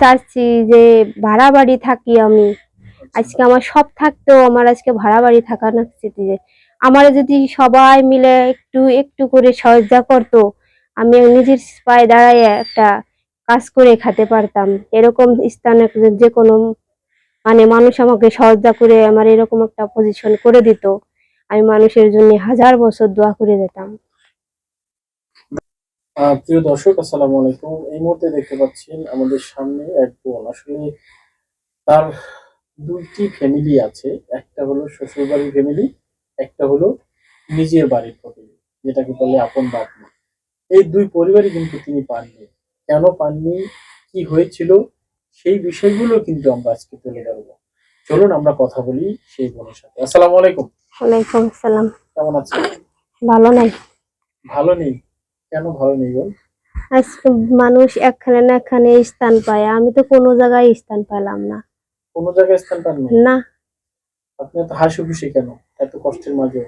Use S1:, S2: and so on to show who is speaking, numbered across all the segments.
S1: চাচ্ছি যে ভাড়া বাড়ি থাকি আমি। আজকে আমার সব থাকতেও আমার আজকে ভাড়া বাড়ি থাকা লাগছে যে। আমার যদি সবাই মিলে একটু একটু করে সাহায্য করতো আমি নিজের পায়ে দাঁড়ায় একটা কাজ করে খেতে পারতাম। এরকম স্থানে যে কোনো মানে মানুষ আমাকে সাহায্য করে আমার এরকম একটা পজিশন করে দিত। আমি মানুষের জন্য হাজার বছর দোয়া করে যেতাম।
S2: প্রিয় দর্শক আসসালামু আলাইকুম। এই মুহূর্তে দেখতে পাচ্ছেন আমাদের সামনে এক বোন। আসলে তার দুইটি ফ্যামিলি আছে। একটা হলো শ্বশুর বাড়ির ফ্যামিলি একটা হলো নিজের বাড়ির ফ্যামিলি যেটাকে বলে আপন বাপ মা এই দুই পরিবারই কিন্তু তিনি পাননি। কেন পাননি? কি হয়েছিল? সেই বিষয়গুলো কিন্তু আমরা আজকে তুলে ধরবো। চলুন আমরা কথা বলি সেই বোনের সাথে। আসসালামু আলাইকুম।
S1: ওয়ালাইকুম আসসালাম।
S2: কেমন আছেন?
S1: ভালো নাই।
S2: ভালো নেই? কেন ভালো নেই বল?
S1: আজকে মানুষ একখানে না একখানে স্থান পায়। আমি তো কোনো জায়গায় স্থান পেলাম না।
S2: কোনো জায়গায় স্থান পাননি
S1: না।
S2: আপনি এত হাসি খুশি কেন? এত কষ্টের মাঝে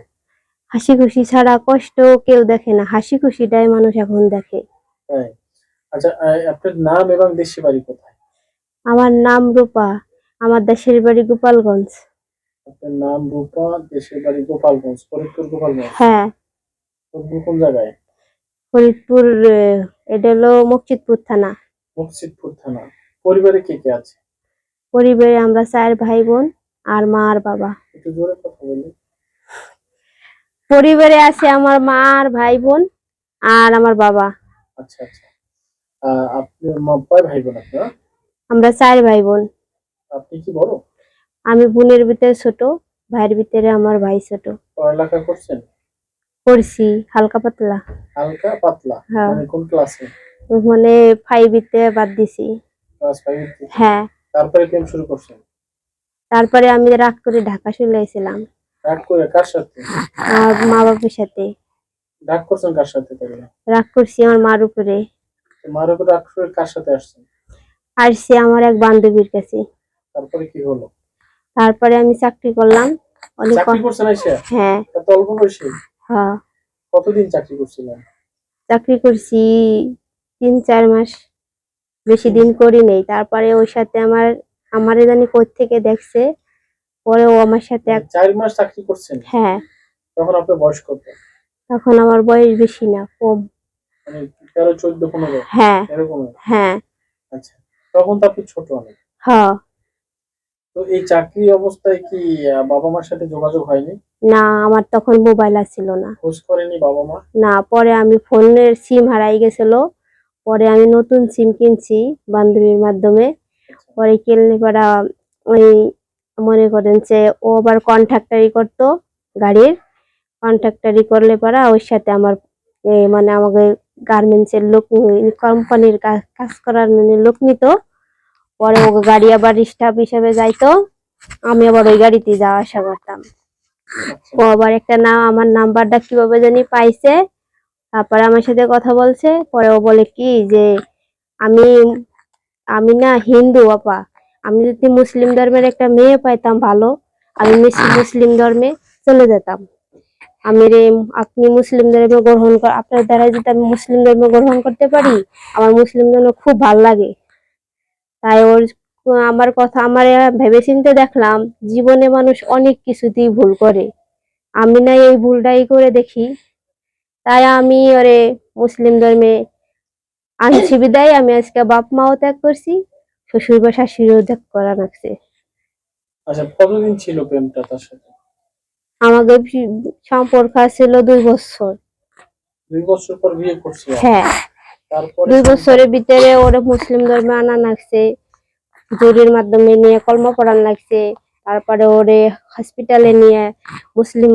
S1: হাসি খুশি ছাড়া কষ্ট কেউ দেখে না। হাসি খুশিটাই মানুষ এখন দেখে।
S2: আচ্ছা আপনার নাম এবং বাড়ি কোথায়?
S1: আমার নাম রূপা। আমার দেশের বাড়ি গোপালগঞ্জ।
S2: আপনার নাম রূপা দেশের বাড়ি গোপালগঞ্জ ফরিদপুর গোপালগঞ্জ?
S1: হ্যাঁ।
S2: কোন জায়গায়?
S1: ফরিদপুর এটা হলো মসজিদপুর থানা।
S2: মুর্শিদপুর থানা। পরিবারে কে কে আছে?
S1: পরিবারে আমরা চার ভাই বোন আর মা আর বাবা।
S2: একটু জোরে কথা বলি।
S1: পরিবারে আছে আমার মা আর ভাই বোন আর আমার বাবা।
S2: আচ্ছা আচ্ছা। আপনি মা- কয় ভাই বোন আপনারা?
S1: আমরা চার ভাই বোন।
S2: আপনি কি বড়?
S1: আমি বোনের ভিতরে ছোট ভাইয়ের ভিতরে আমার ভাই ছোট।
S2: পড়ালেখা করছেন?
S1: পড়ছি হালকা পাতলা।
S2: হালকা পাতলা?
S1: হ্যাঁ।
S2: মানে কোন ক্লাসে?
S1: মানে ফাইভিতে বাদ দিছি।
S2: ক্লাস ফাইভ
S1: হ্যাঁ।
S2: তারপরে প্রেম শুরু করছেন?
S1: তারপরে আমি রাগ করে ঢাকা চলে এসেছিলাম
S2: রাগ করে কার সাথে?
S1: আমার মা বাবার সাথে।
S2: রাগ করছেন কার সাথে তাহলে?
S1: রাগ করছি আমার মার উপরে।
S2: মার উপর রাগ করে কার সাথে আসছেন?
S1: আসছি আমার এক বান্ধবীর কাছে।
S2: তারপরে কি হলো?
S1: তারপরে আমি চাকরি করলাম। অনেক
S2: চাকরি
S1: কম-
S2: করছেন এসে
S1: হ্যাঁ।
S2: অল্প বয়সে?
S1: হ্যাঁ।
S2: কতদিন চাকরি করছিলেন?
S1: চাকরি করছি তিন চার মাস। বেশি দিন করি নেই। তারপরে ওর সাথে আমার আমার জানি কোথ থেকে দেখছে। পরে ও আমার সাথে এক
S2: চার মাস চাকরি করছেন?
S1: হ্যাঁ।
S2: তখন আপনার বয়স কত?
S1: তখন আমার বয়স বেশি না কম।
S2: মানে তেরো চোদ্দ পনেরো?
S1: হ্যাঁ।
S2: এরকম
S1: হ্যাঁ।
S2: আচ্ছা। তখন তো আপনি ছোট অনেক।
S1: হ্যাঁ।
S2: তো এই চাকরি অবস্থায় কি বাবা মার সাথে যোগাযোগ হয়নি?
S1: না আমার তখন মোবাইল আসছিল না।
S2: খোঁজ করেনি বাবা মা?
S1: না পরে আমি ফোনের সিম হারাই গেছিল। পরে আমি নতুন সিম কিনছি বান্ধবীর মাধ্যমে। পরে কিনলে পরা ওই মনে করেন যে ও আবার কন্ট্রাক্টারি করতো গাড়ির। কন্ট্রাক্টারি করলে পরা ওর সাথে আমার মানে আমাকে গার্মেন্টসের লোক কোম্পানির কাজ করার মানে লোক নিত। পরে ওকে গাড়ি আবার স্টাফ হিসেবে যাইতো। আমি আবার ওই গাড়িতে যাওয়া আসা করতাম। ও আবার একটা নাম আমার নাম্বারটা কীভাবে জানি পাইছে। তারপরে আমার সাথে কথা বলছে পরে ও বলে কি যে আমি আমি না হিন্দু আপা। আমি যদি মুসলিম ধর্মের একটা মেয়ে পাইতাম ভালো আমি মিস- মুসলিম ধর্মে চলে যেতাম। আমি রে আপনি মুসলিম ধর্ম গ্রহণ কর আপনার দ্বারা যদি আমি মুসলিম ধর্ম গ্রহণ করতে পারি আমার মুসলিম ধর্ম খুব ভালো লাগে। তাই ওর আমার কথা আমার ভেবে চিন্তে দেখলাম জীবনে মানুষ অনেক কিছুতেই ভুল করে। আমি না এই ভুলটাই করে দেখি। তাই আমি ওরে মুসলিম ধর্মে আনছি বিদায়। আমি আজকে বাপ মাও ত্যাগ করছি শ্বশুর বা শাশুড়িও ত্যাগ করা লাগছে।
S2: আচ্ছা কতদিন ছিল প্রেমটা তার সাথে?
S1: আমাদের ভি- সম্পর্ক ছিল দুই বছর।
S2: দুই বছর পর বিয়ে করছে?
S1: হ্যাঁ। দুই বছরের ভিতরে ওরা মুসলিম ধর্মে আনা লাগছে। জরির মাধ্যমে নিয়ে কলম পড়ান লাগছে, তারপরে ওরে হসপিটালে নিয়ে মুসলিম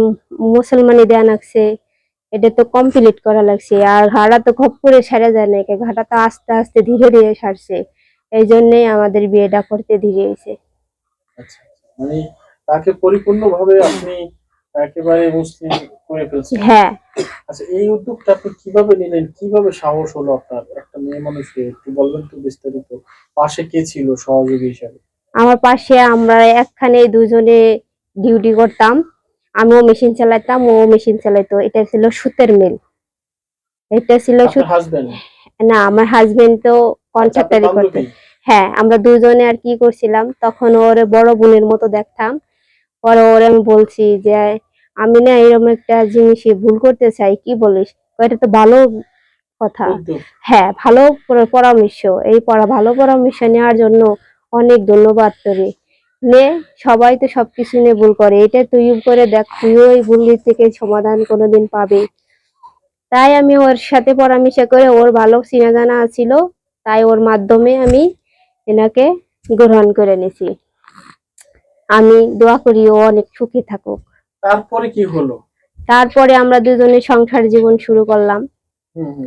S1: মুসলমানি দেয়া লাগছে। এটা তো কমপ্লিট করা লাগছে, আর ঘাড়া তো খপ করে সেরে যায় না ঘাটা তো আস্তে আস্তে ধীরে ধীরে সারছে। এই জন্যই আমাদের বিয়েটা করতে ধীরে হয়েছে।
S2: আচ্ছা আচ্ছা। মানে তাকে পরিপূর্ণভাবে আপনি একেবারে মুসলিম করে ফেলছেন
S1: হ্যাঁ।
S2: আচ্ছা এই উদ্যোগটা আপনি কীভাবে নিলেন? কীভাবে সাহস হলো আপনার? একটা মেয়ে একটু বলবেন তো বিস্তারিত। পাশে কে ছিল সহযোগী হিসাবে?
S1: আমার পাশে আমরা একখানে দুজনে ডিউটি করতাম। আমিও মেশিন চালাতাম ও মেশিন চালাইতো। এটা ছিল সুতের মিল। এটা ছিল না আমার হাজবেন্ড তো কন্ট্রাক্টারি করতে হ্যাঁ আমরা দুজনে আর কি করছিলাম। তখন ওর বড় বোনের মতো দেখতাম। পরে ওরে আমি বলছি যে আমি না এরকম একটা জিনিসে ভুল করতে চাই কি বলিস? এটা তো ভালো কথা। হ্যাঁ ভালো পরামর্শ। এই পড়া ভালো পরামর্শ নেওয়ার জন্য অনেক ধন্যবাদ তোরে। নে সবাই তো সবকিছু নিয়ে ভুল করে। এটা তুই করে দেখ তুইও এই ভুল থেকে সমাধান কোনোদিন পাবে। তাই আমি ওর সাথে পরামর্শ করে ওর ভালো চিনা জানা ছিল তাই ওর মাধ্যমে আমি এনাকে গ্রহণ করে নিয়েছি আমি দোয়া করি ও অনেক সুখী থাকুক।
S2: তারপরে কি হলো?
S1: তারপরে আমরা দুজনে সংসার জীবন শুরু করলাম।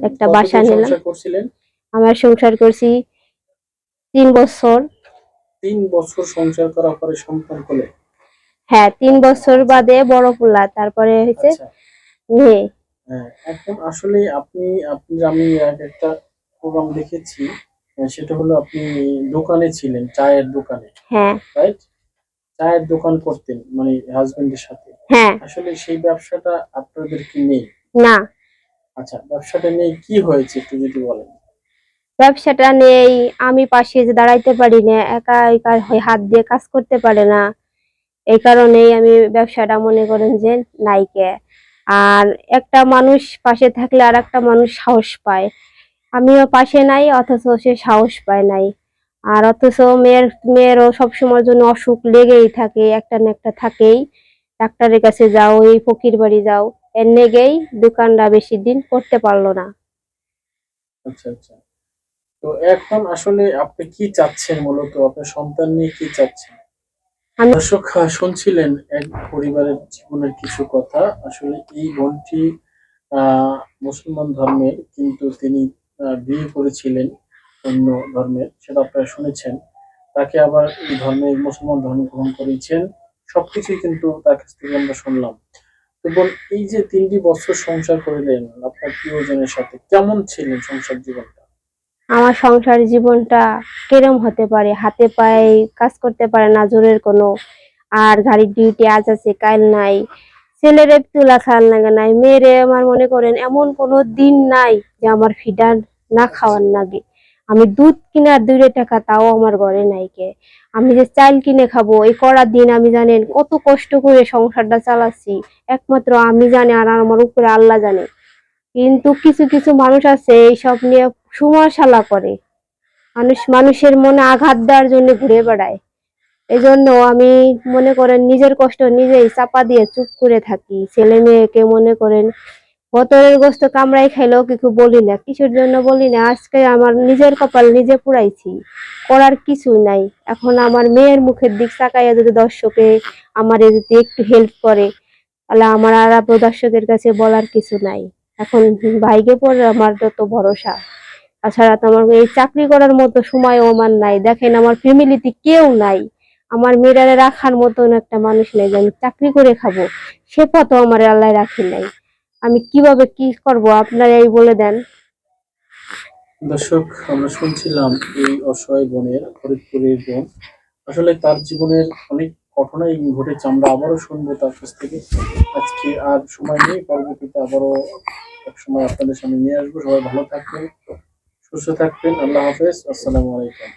S1: একটা বাসা নিলাম। আমার সংসার করছি তিন বছর।
S2: তিন বছর সংসার করার পরে সন্তান কোলে
S1: হ্যাঁ তিন বছর বাদে বড় পোলা তারপরে হয়েছে
S2: আচ্ছা।
S1: মেয়ে।
S2: হ্যাঁ এখন আসলে আপনি আপনি আমি একটা প্রোগ্রাম দেখেছি। সেটা হলো আপনি দোকানে ছিলেন চায়ের দোকানে।
S1: হ্যাঁ।
S2: রাইট? চায়ের দোকান করতেন মানে হাজবেন্ডের সাথে।
S1: হ্যাঁ।
S2: আসলে সেই ব্যবসাটা আপনাদের কি নেই?
S1: না।
S2: আচ্ছা ব্যবসাটা নেই কি হয়েছে একটু যদি বলেন?
S1: ব্যবসাটা নেই আমি পাশে যে দাঁড়াইতে পারি না একা একা হাত দিয়ে কাজ করতে পারে না। এই কারণেই আমি ব্যবসাটা মনে করেন যে নাইকে আর একটা মানুষ পাশে থাকলে আর একটা মানুষ সাহস পায়। আমিও পাশে নাই অথচ সে সাহস পায় নাই। আর অথচ মেয়ের মেয়েরও সবসময়ের জন্য অসুখ লেগেই থাকে একটা না একটা থাকেই। ডাক্তারের কাছে যাও এই ফকির বাড়ি যাও। এর নেগেই দোকানটা বেশি দিন করতে পারল না।
S2: আচ্ছা আচ্ছা। তো এখন আসলে আপনি কি চাচ্ছেন মূলত? আপনার সন্তান নিয়ে কি চাচ্ছেন? দর্শক শুনছিলেন এক পরিবারের জীবনের কিছু কথা। আসলে এই বোনটি আহ মুসলমান ধর্মের কিন্তু তিনি বিয়ে করেছিলেন। অন্য ধর্মের, সেটা আপনারা শুনেছেন। তাকে আবার এই ধর্মে মুসলমান ধর্ম গ্রহণ করেছেন সবকিছুই কিন্তু তার কাছ থেকে আমরা শুনলাম। বোন এই যে তিনটি বছর সংসার করলেন, আপনার প্রিয়জনের সাথে কেমন ছিলেন সংসার জীবনটা?
S1: আমার সংসার জীবনটা কিরম হতে পারে? হাতে পায়ে কাজ করতে পারে না, জোরের কোনো। আর গাড়ির ডিউটি আজ আছে, কাল নাই। ছেলেরে তুলা খাওয়ার লাগে নাই। মেয়েরে আমার মনে করেন, এমন কোনো দিন নাই যে আমার ফিডার না খাওয়ার লাগে। আমি দুধ কিনার দুইটা টাকা তাও আমার ঘরে নাই কে আমি যে চাল কিনে খাব, এই করার দিন আমি জানেন কত কষ্ট করে সংসারটা চালাচ্ছি। একমাত্র আমি জানি আর আমার উপরে আল্লাহ জানে। কিন্তু কিছু কিছু মানুষ আছে এইসব নিয়ে সুমাশালা করে। মানুষ, মানুষের মনে আঘাত দেওয়ার জন্য ঘুরে বেড়ায়। এই জন্য আমি মনে করেন নিজের কষ্ট নিজেই চাপা দিয়ে চুপ করে থাকি। ছেলে মেয়েকে মনে করেন বতরের গোস্ত কামড়াই খাইলেও কিছু বলি না কিছুর জন্য বলি না? আজকে আমার নিজের কপাল নিজে পুড়াইছি, করার কিছু নাই। এখন আমার মেয়ের মুখের দিক তাকাইয়া যদি দর্শকে আমার যদি একটু হেল্প করে, তাহলে আমার আর দর্শকের কাছে বলার কিছু নাই। এখন ভাইকে পড়ে আমার যত ভরসা। তাছাড়া তো আমার এই চাকরি করার মতো সময়ও আমার নাই। দেখেন আমার ফ্যামিলিতে কেউ নাই। আমার মেয়েরারে রাখার মতন একটা মানুষ নেই যে আমি চাকরি করে খাব। সে পথও আমার আল্লাহ রাখি নাই। আমি কীভাবে কি করব আপনারা এই বলে দেন।
S2: দর্শক, আমরা শুনছিলাম এই অসহায় বোনের ফরিদপুরের বোন। আসলে তার জীবনের অনেক ঘটনাই ঘটেছে, আমরা আবারও শুনব তার কাছ থেকে। আজকে আর সময় নেই, পরবর্তীতে আবারও এক সময় আপনাদের সামনে নিয়ে আসব। সবাই ভালো থাকবেন, সুস্থ থাকবেন, আল্লাহ হাফেজ, আসসালামু আলাইকুম।